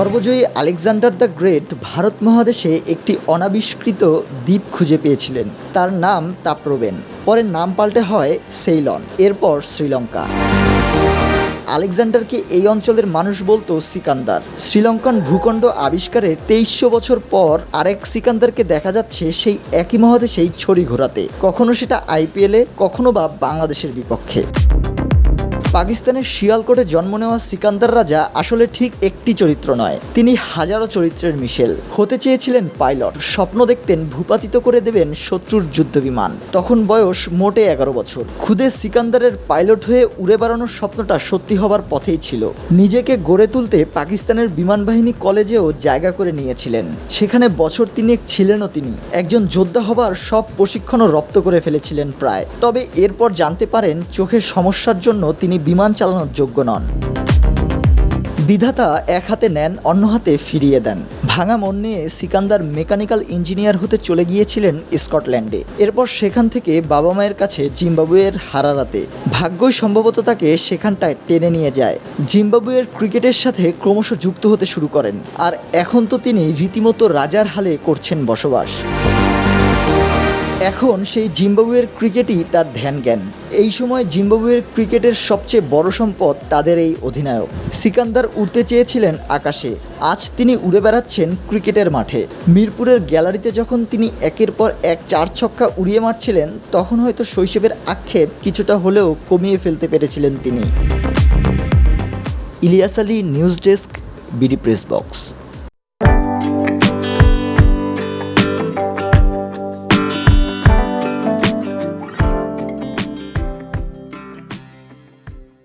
সর্বজয়ী Alexander the great Bharat মহাদেশে একটি অনাবিষ্কৃত দ্বীপ খুঁজে পেয়েছিলেন। তার নাম তাপ্রবেন। পরে নাম পাল্টে হয় সেইলন। এরপর শ্রীলঙ্কা। আলেকজান্ডারকে এই অঞ্চলের মানুষ বলতো সিকান্দার। শ্রীলঙ্কান ভূখণ্ড আবিষ্কারের তেইশশো বছর পর আরেক সিকান্দারকে দেখা যাচ্ছে সেই একই মহাদেশেই ছড়ি ঘোরাতে। কখনো সেটা আইপিএলে, কখনো বা বাংলাদেশের বিপক্ষে। পাকিস্তানের শিয়ালকোটে জন্ম নেওয়া সিকান্দার রাজা আসলে ঠিক একটি চরিত্র নয়, তিনি হাজারো চরিত্রের মিশেল। হতে চেয়েছিলেন পাইলট। স্বপ্ন দেখতেন ভূপাতিত করে দেবেন শত্রুর যুদ্ধবিমান। তখন বয়স মোটে এগারো বছর। খুদে সিকান্দারের পাইলট হয়ে উড়ে বেড়ানোর স্বপ্নটা সত্যি হবার পথেই ছিল। নিজেকে গড়ে তুলতে পাকিস্তানের বিমান বাহিনী কলেজেও জায়গা করে নিয়েছিলেন। সেখানে বছর তিনেক ছিলেনও তিনি। একজন যোদ্ধা হবার সব প্রশিক্ষণও রপ্ত করে ফেলেছিলেন প্রায়। তবে এরপর জানতে পারেন, চোখের সমস্যার জন্য তিনি বিমান চালানোর যোগ্য নন। বিধাতা এক হাতে নেন, অন্য হাতে ফিরিয়ে দেন। ভাঙা মন নিয়ে সিকান্দার মেকানিক্যাল ইঞ্জিনিয়ার হতে চলে গিয়েছিলেন স্কটল্যান্ডে। এরপর সেখান থেকে বাবা মায়ের কাছে জিম্বাবুয়ের হারারাতে। ভাগ্যই সম্ভবত তাকে সেখানটায় টেনে নিয়ে যায়। জিম্বাবুয়ের ক্রিকেটের সাথে ক্রমশ যুক্ত হতে শুরু করেন। আর এখন তো তিনি রীতিমতো রাজার হালে করছেন বসবাস। এখন সেই জিম্বাবুয়ের ক্রিকেটই তার ধ্যান জ্ঞান এই সময় জিম্বাবুয়ের ক্রিকেটের সবচেয়ে বড় সম্পদ তাদের এই অধিনায়ক। সিকান্দার উড়তে চেয়েছিলেন আকাশে, আজ তিনি উড়ে বেড়াচ্ছেন ক্রিকেটের মাঠে। মিরপুরের গ্যালারিতে যখন তিনি একের পর এক চার ছক্কা উড়িয়ে মারছিলেন, তখন হয়তো শৈশবের আক্ষেপ কিছুটা হলেও কমিয়ে ফেলতে পেরেছিলেন তিনি। Ilias Ali, news desk, BD press box.